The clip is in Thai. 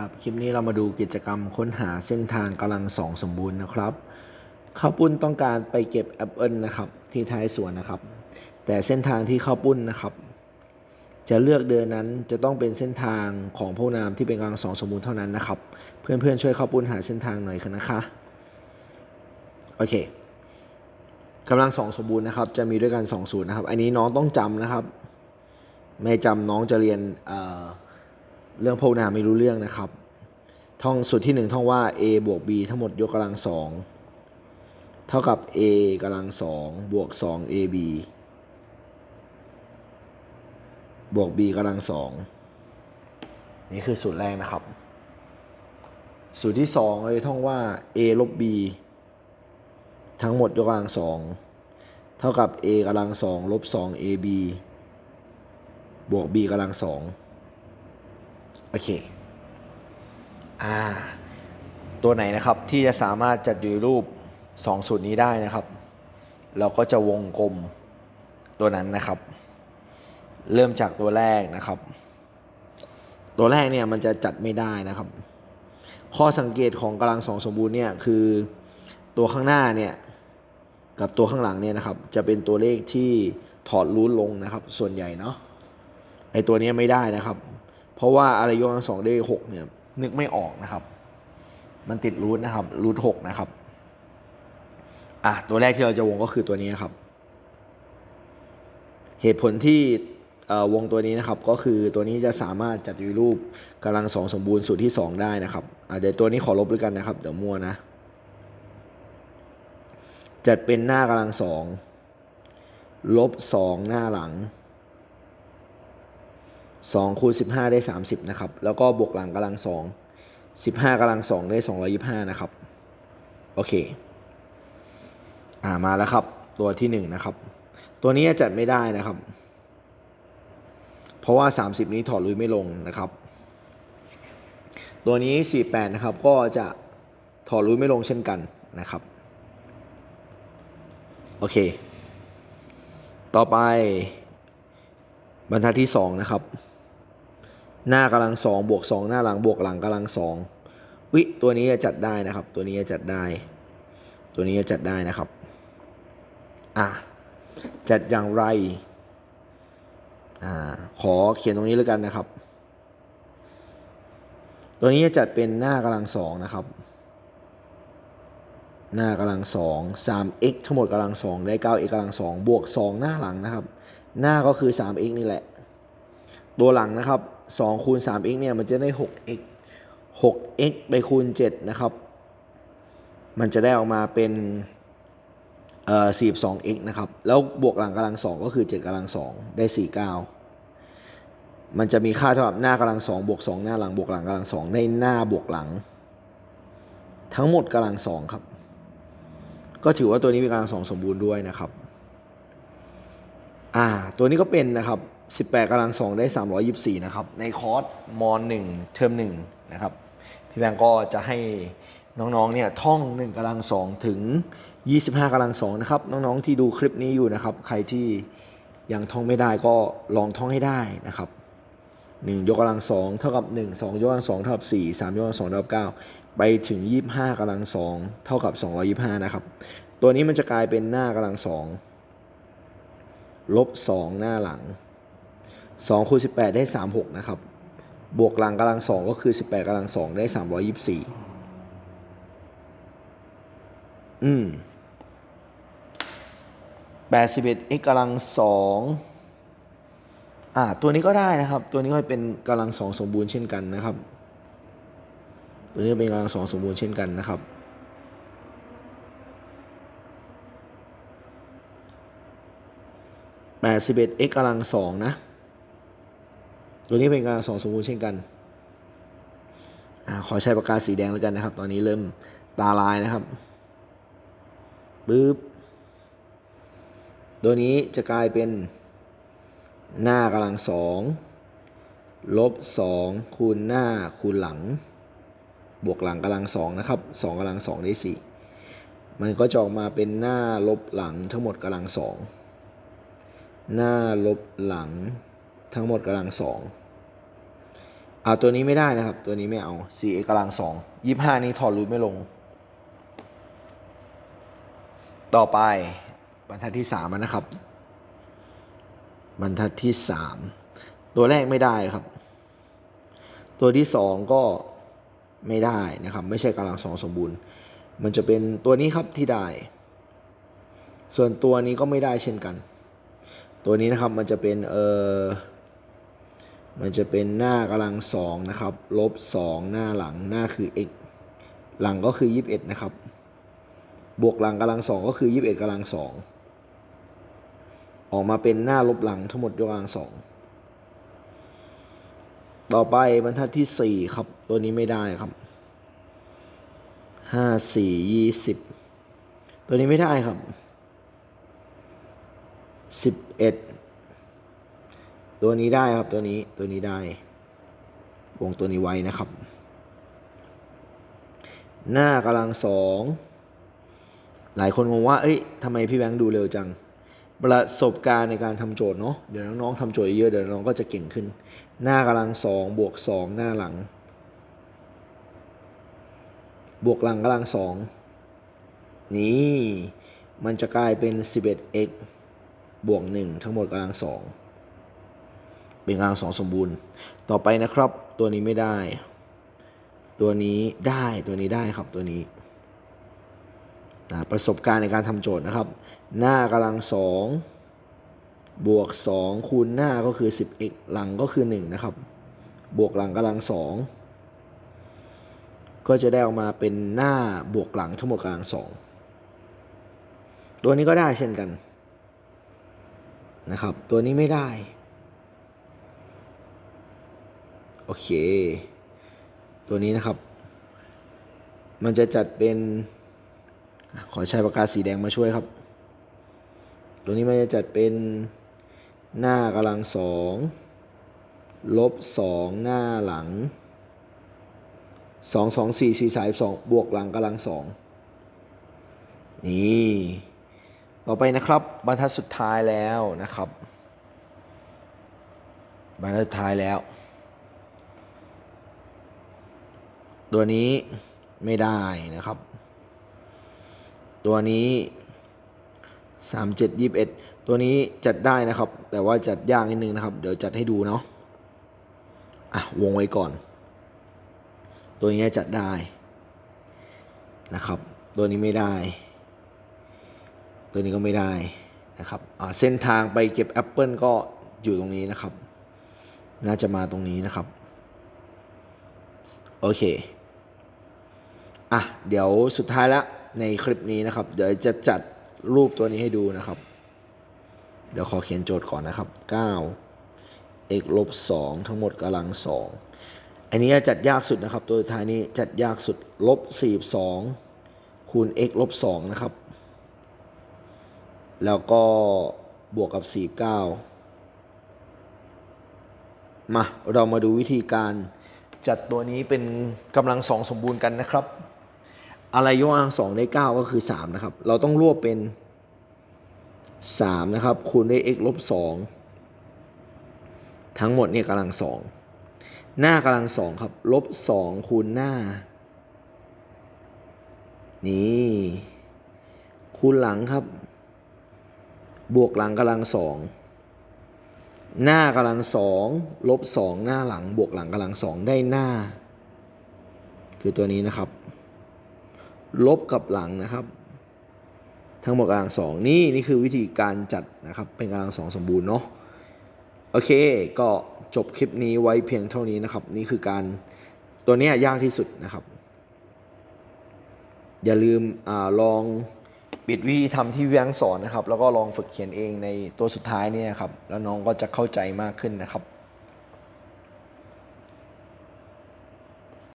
ครับคลิปนี้เรามาดูกิจกรรมค้นหาเส้นทางกำลังสองสมบูรณ์นะครับข้าวปุ้นต้องการไปเก็บแอปเปิลนะครับที่ท้ายสวนนะครับ แต่เส้นทางที่ข้าวปุ้นนะครับ จะเลือกเดินนั้นจะต้องเป็นเส้นทางของผู้นามที่เป็นกำลังสองสมบูรณ์เท่านั้นนะครับ เพื่อนๆช่วยข้าวปุ้นหาเส้นทางหน่อยนะคะโอเคกำลังสองสมบูรณ์นะครับ จะมีด้วยกันสองสูตรนะครับ อันนี้น้องต้องจำนะครับ ไม่จำน้องจะเรียนเอ่อ เรื่องพหุนามไม่รู้เรื่องนะครับ ท่องสูตรที่หนึ่งท่องว่า a บวก b ทั้งหมดยกกำลังสองเท่ากับ a กำลังสองบวกสอง ab บวก b กำลังสองนี่คือสูตรแรกนะครับ สูตรที่สองเลยท่องว่า a ลบ b ทั้งหมดยกกำลังสองเท่ากับ a กำลังสองลบสอง ab บวก b กำลังสอง โอเคอ่าตัวไหนนะครับที่จะสามารถจัดอยู่รูป2สูตรนี้ได้นะครับ เราก็จะวงกลมตัวนั้นนะครับ เริ่มจากตัวแรกนะครับ ตัวแรกเนี่ยมันจะจัดไม่ได้นะครับ ข้อสังเกตของกำลังสองสมบูรณ์เนี่ยคือตัวข้างหน้าเนี่ยกับตัวข้างหลังเนี่ยนะครับ จะเป็นตัวเลขที่ถอดรูทลงนะครับ ส่วนใหญ่เนาะไอตัวนี้ไม่ได้นะครับ เพราะว่าอะไรยกกำลังสองได้หกเนี่ยนึกไม่ออกนะครับ มันติดรูทนะครับรูทหกนะครับอะตัวแรกที่เราจะวงก็คือตัวนี้ครับ เหตุผลที่วงตัวนี้นะครับก็คือตัวนี้จะสามารถจัดอยู่รูปกำลังสองสมบูรณ์สูตรที่สองได้นะครับอะเดี๋ยวตัวนี้ขอลบด้วยกันนะครับ เดี๋ยวมั่วนะ จัดเป็นหน้ากำลังสองลบสองหน้าหลัง สองคูณสิบห้าได้สามสิบนะครับ แล้วก็บวกหลังกำลังสองสิบห้ากำลังสองได้สองร้อยิบห้านะครับ โอเค อ่า มาแล้วครับ ตัวที่หนึ่งนะครับ ตัวนี้จัดไม่ได้นะครับ เพราะว่า 30 นี้ถอดลุยไม่ลงนะครับ ตัวนี้ 48 นะครับ ก็จะถอดลุยไม่ลงเช่นกันนะครับ โอเค ต่อไปบรรทัดที่ 2 นะครับ หน้ากำลังสองบวกสองหน้าหลังบวกหลังกำลังสองวิตัวนี้จะจัดได้นะครับ ตัวนี้จะจัดได้ ตัวนี้จะจัดได้นะครับอะจัดอย่างไรอ่าขอเขียนตรงนี้แล้วกันนะครับ ตัวนี้จะจัดเป็นหน้ากำลังสองนะครับ หน้ากำลังสองสาม x ทั้งหมดกำลังสองได้เก้า x กำลังสองบวกสองหน้าหลังนะครับ หน้าก็คือสาม x นี่แหละ ตัวหลังนะครับ2คูณ 3x เนี่ยมันจะได้ 6x 6x ไปคูณ 7 นะครับ มันจะได้ออกมาเป็นเอ่อ 42x นะครับ แล้วบวกหลังกำลัง 2 ก็คือ 7กำลัง 2 ได้ 49 มันจะมีค่าเท่ากับหน้ากำลัง 2 บวก 2 หน้าหลังบวกหลังกำลัง 2 ได้หน้าบวกหลัง ทั้งหมดกำลัง 2 ครับ ก็ถือว่าตัวนี้มีกำลัง 2 สมบูรณ์ด้วยนะครับ อ่า ตัวนี้ก็เป็นนะครับ 18กำลัง2ได้ 324 นะครับ ในคอร์สม1เทอม1นะครับ พี่แบงก็จะให้น้องๆ เนี่ยท่อง 1กำลัง2ถึง 25กำลัง2นะครับ น้องๆ ที่ดูคลิปนี้อยู่นะครับ ใครที่ยังท่องไม่ได้ก็ลองท่องให้ได้นะครับ1ยกกำลัง2เท่ากับ 1 2 ยกกำลัง2เท่ากับ4 3 ยกกำลัง2เท่ากับ9ไปถึง 25กำลัง2เท่ากับ 225 นะครับ ตัวนี้มันจะกลายเป็นหน้ากำลัง2ลบ2หน้าหลัง 2คูณ18 ได้ 36 นะครับ บวกหลังกำลัง 2 ก็คือ 18กำลัง 2 ได้ 324 อืม81 x กำลัง 2 อ่า ตัวนี้ก็ได้นะครับ ตัวนี้ก็เป็นกำลัง 2 สมบูรณ์เช่นกันนะครับ ตัวนี้เป็นกำลัง 2 สมบูรณ์เช่นกันนะครับ81 x กำลัง2นะ ตัวนี้เป็นกำลังสองสมบูรณ์เช่นกันอขอใช้ปากกาสีแดงแล้วกันนะครับ ตอนนี้เริ่มตาลายนะครับปึ๊บตัวนี้จะกลายเป็นหน้ากำลังสองลบสองคูณหน้าคูณหลัง บวกหลังกำลังสองนะครับสองกำลังสองได้สี่มันก็จะออกมาเป็นหน้าลบหลังทั้งหมดกำลังสองหน้าลบหลัง ทั้งหมดกำลังสองอ่าตัวนี้ไม่ได้นะครับ ตัวนี้ไม่เอา 4x กำลังสองยี่ห้านี้ถอดรูทไม่ลง ต่อไปบรรทัดที่สามนะครับ บรรทัดที่สามตัวแรกไม่ได้ครับ ตัวที่สองก็ไม่ได้นะครับ ไม่ใช่กำลังสองสมบูรณ์ มันจะเป็นตัวนี้ครับที่ได้ ส่วนตัวนี้ก็ไม่ได้เช่นกัน ตัวนี้นะครับมันจะเป็นเออ มันจะเป็นหน้ากำลังสองนะครับลบสองหน้าหลังหน้าคือ x หลังก็คือยี่สิบเอ็ดนะครับ บวกหลังกำลังสองก็คือยี่สิบเอ็ดกำลังสองออกมาเป็นหน้าลบหลังทั้งหมดยกกำลังสองต่อไปบรรทัดที่สี่ครับ ตัวนี้ไม่ได้ครับห้าสี่ยี่สิบตัวนี้ไม่ได้ครับสิบเอ็ด ตัวนี้ได้ครับตัวนี้ตัวนี้ได้วงตัวนี้ไว้นะครับ หน้ากำลังสองหลายคนงงว่า เอ้ยทำไมพี่แบงค์ดูเร็วจัง ประสบการณ์ในการทำโจทย์เนาะ เดี๋ยวน้องๆทำโจทย์เยอะ เดี๋ยวน้องก็จะเก่งขึ้น หน้ากำลังสองบวกสองหน้าหลัง บวกหลังกำลังสองนี่ มันจะกลายเป็น 11x บวก 1 ทั้งหมดกำลังสอง เป็นกลังสองสมบูรณ์ ต่อไปนะครับ ตัวนี้ไม่ได้ ตัวนี้ได้ตัวนี้ได้ครับตัวนี้นะประสบการณ์ในการทำโจทย์นะครับ หน้ากำลังสองบวกสองคูณหน้าก็คือ 10x หลังก็คือ1นะครับ บวกหลังกำลังสองก็จะได้ออกมาเป็นหน้าบวกหลังทั้งหมดกำลังสองตัวนี้ก็ได้เช่นกันนะครับ ตัวนี้ไม่ได้ โอเค ตัวนี้นะครับ มันจะจัดเป็น ขอใช้ปากกาสีแดงมาช่วยครับ ตัวนี้มันจะจัดเป็นหน้ากำลังสองลบสองหน้าหลังสองสองสี่สี่สายสองบวกหลังกำลังสองนี่ ต่อไปนะครับ บรรทัดสุดท้ายแล้วนะครับ บรรทัดสุดท้ายแล้ว ตัวนี้ไม่ได้นะครับ ตัวนี้สามเจ็ดยี่สิบเอ็ดตัวนี้จัดได้นะครับ แต่ว่าจัดยากนิดนึงนะครับ เดี๋ยวจัดให้ดูเนาะอะวงไว้ก่อน ตัวนี้จัดได้นะครับ ตัวนี้ไม่ได้ ตัวนี้ก็ไม่ได้นะครับอ่าเส้นทางไปเก็บแอปเปิลก็อยู่ตรงนี้นะครับ น่าจะมาตรงนี้นะครับ โอเค อะเดี๋ยวสุดท้ายแล้วในคลิปนี้นะครับ เดี๋ยวจะจัดรูปตัวนี้ให้ดูนะครับ เดี๋ยวขอเขียนโจทย์ก่อนนะครับ 9 x ลบ2ทั้งหมดกำลัง 2 อันนี้จะจัดยากสุดนะครับ ตัวสุดท้ายนี้จัดยากสุดลบ42คูณ x ลบ2นะครับ แล้วก็บวกกับ 49 มาเรามาดูวิธีการจัดตัวนี้เป็นกำลังสองสมบูรณ์กันนะครับ อะไรยกกำลังสองได้เก้าก็คือสามนะครับ เราต้องรวบเป็นสามนะครับคูณด้วย x ลบสองทั้งหมดเนี่ยกำลังสองหน้ากำลังสองครับลบสองคูณหน้า นี่คูณหลังครับ บวกหลังกำลังสองหน้ากำลังสองลบสองหน้าหลังบวกหลังกำลังสองได้หน้า คือตัวนี้นะครับ ลบกับหลังนะครับ ทั้งหมดกำลังสองนี่นี่คือวิธีการจัดนะครับ เป็นกำลังสองสมบูรณ์เนาะโอเค ก็จบคลิปนี้ไว้เพียงเท่านี้นะครับ นี่คือการตัวนี้ยากที่สุดนะครับ อย่าลืมอลองปิดวิธีทำที่พี่แบงสอนนะครับ แล้วก็ลองฝึกเขียนเองในตัวสุดท้ายนี่ยครับ แล้วน้องก็จะเข้าใจมากขึ้นนะครับ